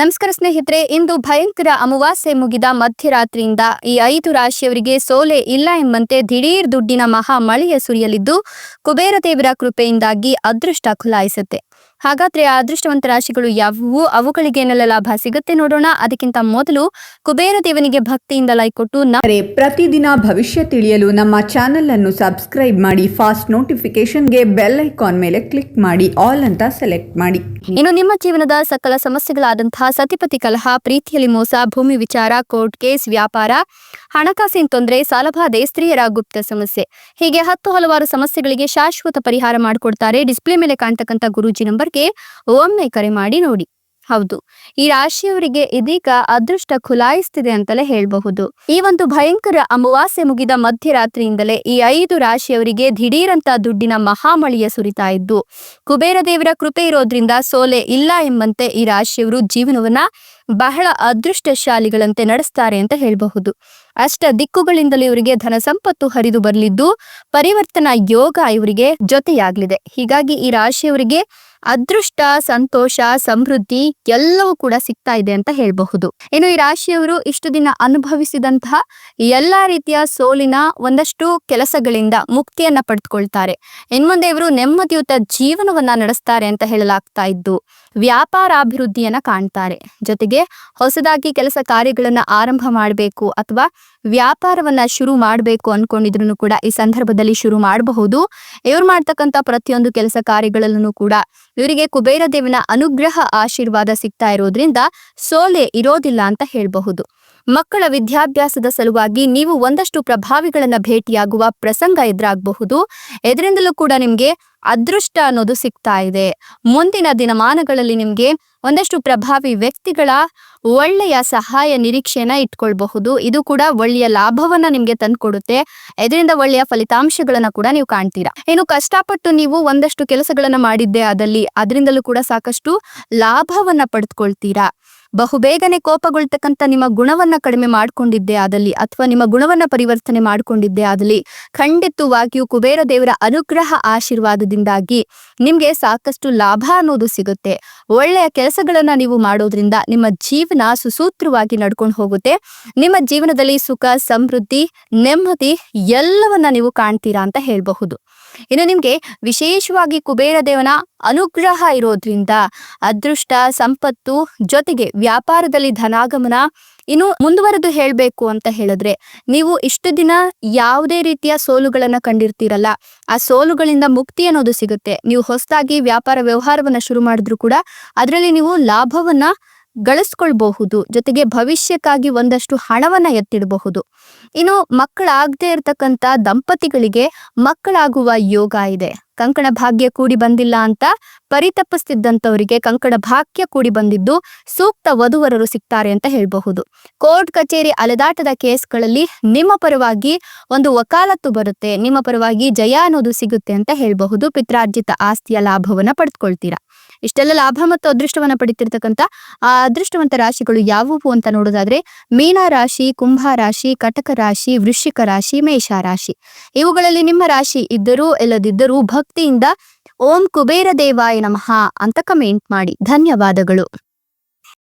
ನಮಸ್ಕಾರ ಸ್ನೇಹಿತರೆ, ಇಂದು ಭಯಂಕರ ಅಮಾವಾಸ್ಯೆ ಮುಗಿದ ಮಧ್ಯರಾತ್ರಿಯಿಂದ ಈ ಐದು ರಾಶಿಯವರಿಗೆ ಸೋಲೆ ಇಲ್ಲ ಎಂಬಂತೆ ದಿಢೀರ್ ದುಡ್ಡಿನ ಮಹಾ ಮಳೆಯ ಸುರಿಯಲಿದ್ದು, ಕುಬೇರ ದೇವರ ಕೃಪೆಯಿಂದಾಗಿ ಅದೃಷ್ಟ ಖುಲಾಯಿಸುತ್ತೆ. ಹಾಗಾದ್ರೆ ಆ ಅದೃಷ್ಟವಂತ ರಾಶಿಗಳು ಯಾವುವು? ಅವುಗಳಿಗೆ ಏನೆಲ್ಲ ಲಾಭ ಸಿಗುತ್ತೆ ನೋಡೋಣ. ಅದಕ್ಕಿಂತ ಮೊದಲು ಕುಬೇರ ದೇವನಿಗೆ ಭಕ್ತಿಯಿಂದ ಲೈಕ್ ಕೊಟ್ಟು ಪ್ರತಿದಿನ ಭವಿಷ್ಯ ತಿಳಿಯಲು ನಮ್ಮ ಚಾನೆಲ್ ಅನ್ನು ಸಬ್ಸ್ಕ್ರೈಬ್ ಮಾಡಿ ಫಾಸ್ಟ್ ನೋಟಿಫಿಕೇಶನ್ಗೆ ಬೆಲ್ ಐಕಾನ್ ಮೇಲೆ ಕ್ಲಿಕ್ ಮಾಡಿ ಆಲ್ ಅಂತ ಸೆಲೆಕ್ಟ್ ಮಾಡಿ. ಇನ್ನು ನಿಮ್ಮ ಜೀವನದ ಸಕಲ ಸಮಸ್ಯೆಗಳಾದಂತಹ ಸತಿಪತಿ ಕಲಹ ಪ್ರೀತಿಯಲ್ಲಿ ಮೋಸ ಭೂಮಿ ವಿಚಾರ ಕೋರ್ಟ್ ಕೇಸ್ ವ್ಯಾಪಾರ ಹಣಕಾಸಿನ ತೊಂದರೆ ಸಾಲಬಾಧೆ ಸ್ತ್ರೀಯರ ಗುಪ್ತ ಸಮಸ್ಯೆ. ಹೀಗೆ ಹತ್ತು ಹಲವಾರು ಸಮಸ್ಯೆಗಳಿಗೆ ಶಾಶ್ವತ ಪರಿಹಾರ ಮಾಡಿಕೊಡ್ತಾರೆ. ಡಿಸ್ಪ್ಲೇ ಮೇಲೆ ಕಾಣ್ತಕ್ಕಂಥ ಗುರೂಜಿ ನಂಬರ್ಗೆ ಒಮ್ಮೆ ಕರೆ ಮಾಡಿ ನೋಡಿ. ಹೌದು, ಈ ರಾಶಿಯವರಿಗೆ ಇದೀಗ ಅದೃಷ್ಟ ಖುಲಾಯಿಸ್ತಿದೆ ಅಂತಲೇ ಹೇಳಬಹುದು. ಈ ಒಂದು ಭಯಂಕರ ಅಮಾವಾಸ್ಯೆ ಮುಗಿದ ಮಧ್ಯರಾತ್ರಿಯಿಂದಲೇ ಈ ಐದು ರಾಶಿಯವರಿಗೆ ದಿಢೀರಂತ ದುಡ್ಡಿನ ಮಹಾಮಳಿಯ ಸುರಿತಾ ಇದ್ದು, ಕುಬೇರ ದೇವರ ಕೃಪೆ ಇರೋದ್ರಿಂದ ಸೋಲೆ ಇಲ್ಲ ಎಂಬಂತೆ ಈ ರಾಶಿಯವರು ಜೀವನವನ್ನ ಬಹಳ ಅದೃಷ್ಟಶಾಲಿಗಳಂತೆ ನಡೆಸ್ತಾರೆ ಅಂತ ಹೇಳಬಹುದು. ಅಷ್ಟ ದಿಕ್ಕುಗಳಿಂದಲೂ ಇವರಿಗೆ ಧನ ಸಂಪತ್ತು ಹರಿದು ಬರಲಿದ್ದು, ಪರಿವರ್ತನಾ ಯೋಗ ಇವರಿಗೆ ಜೊತೆಯಾಗಲಿದೆ. ಹೀಗಾಗಿ ಈ ರಾಶಿಯವರಿಗೆ ಅದೃಷ್ಟ, ಸಂತೋಷ, ಸಮೃದ್ಧಿ ಎಲ್ಲವೂ ಕೂಡ ಸಿಗ್ತಾ ಇದೆ ಅಂತ ಹೇಳಬಹುದು. ಇನ್ನು ಈ ರಾಶಿಯವರು ಇಷ್ಟು ದಿನ ಅನುಭವಿಸಿದಂತಹ ಎಲ್ಲಾ ರೀತಿಯ ಸೋಲಿನ ಒಂದಷ್ಟು ಕೆಲಸಗಳಿಂದ ಮುಕ್ತಿಯನ್ನ ಪಡೆದುಕೊಳ್ತಾರೆ. ಇನ್ಮುಂದೆ ಇವರು ನೆಮ್ಮದಿಯುತ ಜೀವನವನ್ನ ನಡೆಸ್ತಾರೆ ಅಂತ ಹೇಳಲಾಗ್ತಾ ಇದ್ದು ವ್ಯಾಪಾರಾಭಿವೃದ್ಧಿಯನ್ನ ಕಾಣ್ತಾರೆ. ಜೊತೆಗೆ ಹೊಸದಾಗಿ ಕೆಲಸ ಕಾರ್ಯಗಳನ್ನ ಆರಂಭ ಮಾಡಬೇಕು ಅಥವಾ ವ್ಯಾಪಾರವನ್ನ ಶುರು ಮಾಡಬೇಕು ಅನ್ಕೊಂಡಿದ್ರು ಕೂಡ ಈ ಸಂದರ್ಭದಲ್ಲಿ ಶುರು ಮಾಡಬಹುದು. ಇವ್ರು ಮಾಡ್ತಕ್ಕಂಥ ಪ್ರತಿಯೊಂದು ಕೆಲಸ ಕಾರ್ಯಗಳಲ್ಲೂ ಕೂಡ ಇವರಿಗೆ ಕುಬೇರ ದೇವನ ಅನುಗ್ರಹ ಆಶೀರ್ವಾದ ಸಿಗ್ತಾ ಇರೋದ್ರಿಂದ ಸೋಲೆ ಇರೋದಿಲ್ಲ ಅಂತ ಹೇಳಬಹುದು. ಮಕ್ಕಳ ವಿದ್ಯಾಭ್ಯಾಸದ ಸಲುವಾಗಿ ನೀವು ಒಂದಷ್ಟು ಪ್ರಭಾವಿಗಳನ್ನ ಭೇಟಿಯಾಗುವ ಪ್ರಸಂಗ ಎದುರಾಗಬಹುದು. ಇದರಿಂದಲೂ ಕೂಡ ನಿಮ್ಗೆ ಅದೃಷ್ಟ ಅನ್ನೋದು ಸಿಗ್ತಾ ಇದೆ. ಮುಂದಿನ ದಿನಮಾನಗಳಲ್ಲಿ ನಿಮ್ಗೆ ಒಂದಷ್ಟು ಪ್ರಭಾವಿ ವ್ಯಕ್ತಿಗಳ ಒಳ್ಳೆಯ ಸಹಾಯ ನಿರೀಕ್ಷೆನ ಇಟ್ಕೊಳ್ಬಹುದು. ಇದು ಕೂಡ ಒಳ್ಳೆಯ ಲಾಭವನ್ನ ನಿಮ್ಗೆ ತಂದ್ಕೊಡುತ್ತೆ. ಇದರಿಂದ ಒಳ್ಳೆಯ ಫಲಿತಾಂಶಗಳನ್ನ ಕೂಡ ನೀವು ಕಾಣ್ತೀರಾ. ಏನು ಕಷ್ಟಪಟ್ಟು ನೀವು ಒಂದಷ್ಟು ಕೆಲಸಗಳನ್ನ ಮಾಡಿದ್ದೆ ಅದಲ್ಲಿ ಅದರಿಂದಲೂ ಕೂಡ ಸಾಕಷ್ಟು ಲಾಭವನ್ನ ಪಡೆದುಕೊಳ್ತೀರಾ ಬಹುಬೇಗನೆ ಕೋಪಗೊಳ್ತಕ್ಕಂಥ ನಿಮ್ಮ ಗುಣವನ್ನ ಕಡಿಮೆ ಮಾಡ್ಕೊಂಡಿದ್ದೆ ಆದಲ್ಲಿ ಅಥವಾ ನಿಮ್ಮ ಗುಣವನ್ನ ಪರಿವರ್ತನೆ ಮಾಡ್ಕೊಂಡಿದ್ದೆ ಆದಲ್ಲಿ ಖಂಡಿತವಾಗಿಯೂ ಕುಬೇರ ದೇವರ ಅನುಗ್ರಹ ಆಶೀರ್ವಾದದಿಂದಾಗಿ ನಿಮ್ಗೆ ಸಾಕಷ್ಟು ಲಾಭ ಅನ್ನೋದು ಸಿಗುತ್ತೆ. ಒಳ್ಳೆಯ ಕೆಲಸಗಳನ್ನ ನೀವು ಮಾಡೋದ್ರಿಂದ ನಿಮ್ಮ ಜೀವನ ಸುಸೂತ್ರವಾಗಿ ನಡ್ಕೊಂಡು ಹೋಗುತ್ತೆ. ನಿಮ್ಮ ಜೀವನದಲ್ಲಿ ಸುಖ, ಸಮೃದ್ಧಿ, ನೆಮ್ಮದಿ ಎಲ್ಲವನ್ನ ನೀವು ಕಾಣ್ತೀರಾ ಅಂತ ಹೇಳಬಹುದು. ಇನ್ನು ನಿಮ್ಗೆ ವಿಶೇಷವಾಗಿ ಕುಬೇರ ದೇವನ ಅನುಗ್ರಹ ಇರೋದ್ರಿಂದ ಅದೃಷ್ಟ, ಸಂಪತ್ತು ಜೊತೆಗೆ ವ್ಯಾಪಾರದಲ್ಲಿ ಧನಾಗಮನ ಇನ್ನು ಮುಂದುವರೆದು ಹೇಳಬೇಕು ಅಂತ ಹೇಳಿದ್ರೆ ನೀವು ಇಷ್ಟು ದಿನ ಯಾವುದೇ ರೀತಿಯ ಸೋಲುಗಳನ್ನ ಕಂಡಿರ್ತೀರಲ್ಲ, ಆ ಸೋಲುಗಳಿಂದ ಮುಕ್ತಿ ಅನ್ನೋದು ಸಿಗುತ್ತೆ. ನೀವು ಹೊಸದಾಗಿ ವ್ಯಾಪಾರ ವ್ಯವಹಾರವನ್ನ ಶುರು ಮಾಡಿದ್ರು ಕೂಡ ಅದರಲ್ಲಿ ನೀವು ಲಾಭವನ್ನ ಗಳಿಸ್ಕೊಳ್ಬಹುದು, ಜೊತೆಗೆ ಭವಿಷ್ಯಕ್ಕಾಗಿ ಒಂದಷ್ಟು ಹಣವನ್ನ ಎತ್ತಿಡಬಹುದು. ಇನ್ನು ಮಕ್ಕಳಾಗದೇ ಇರತಕ್ಕಂತ ದಂಪತಿಗಳಿಗೆ ಮಕ್ಕಳಾಗುವ ಯೋಗ ಇದೆ. ಕಂಕಣ ಭಾಗ್ಯ ಕೂಡಿ ಬಂದಿಲ್ಲ ಅಂತ ಪರಿತಪಿಸ್ತಿದ್ದಂಥವರಿಗೆ ಕಂಕಣ ಭಾಗ್ಯ ಕೂಡಿ ಬಂದಿದ್ದು ಸೂಕ್ತ ವಧುವರರು ಸಿಗ್ತಾರೆ ಅಂತ ಹೇಳಬಹುದು. ಕೋರ್ಟ್ ಕಚೇರಿ ಅಲೆದಾಟದ ಕೇಸ್ಗಳಲ್ಲಿ ನಿಮ್ಮ ಪರವಾಗಿ ಒಂದು ವಕಾಲತ್ತು ಬರುತ್ತೆ, ನಿಮ್ಮ ಪರವಾಗಿ ಜಯ ಅನ್ನೋದು ಸಿಗುತ್ತೆ ಅಂತ ಹೇಳಬಹುದು. ಪಿತ್ರಾರ್ಜಿತ ಆಸ್ತಿಯ ಲಾಭವನ್ನ ಪಡೆದುಕೊಳ್ತೀರಾ ಇಷ್ಟೆಲ್ಲ ಲಾಭ ಮತ್ತು ಅದೃಷ್ಟವನ್ನು ಪಡಿತಿರ್ತಕ್ಕಂಥ, ಆ ಅದೃಷ್ಟವಂತ ರಾಶಿಗಳು ಯಾವುವು ಅಂತ ನೋಡೋದಾದ್ರೆ, ಮೀನ ರಾಶಿ, ಕುಂಭ ರಾಶಿ, ಕಟಕ ರಾಶಿ, ವೃಶ್ಚಿಕ ರಾಶಿ, ಮೇಷ ರಾಶಿ. ಇವುಗಳಲ್ಲಿ ನಿಮ್ಮ ರಾಶಿ ಇದ್ದರೂ ಇಲ್ಲದಿದ್ದರೂ ಭಕ್ತಿಯಿಂದ ಓಂ ಕುಬೇರ ದೇವಾಯ ನಮಃ ಅಂತ ಕಮೆಂಟ್ ಮಾಡಿ. ಧನ್ಯವಾದಗಳು.